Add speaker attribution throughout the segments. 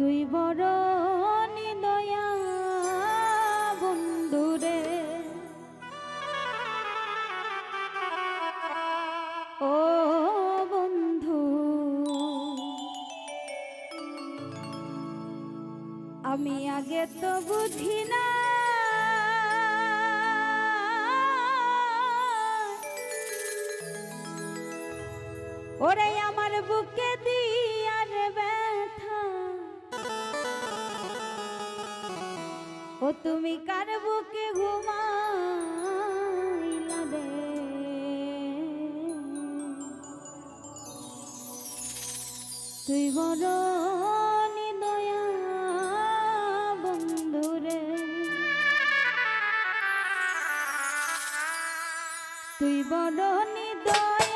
Speaker 1: তুই বড় নিদয়া বন্ধুরে ও বন্ধু, আমি আগে তো বুঝি না। ওরে আমার বুকে দি তুমি কার বুকে ঘুমাইলা রে তুই বড় নিদয়া বন্ধুরে। তুই বড় নিদয়া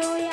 Speaker 1: soy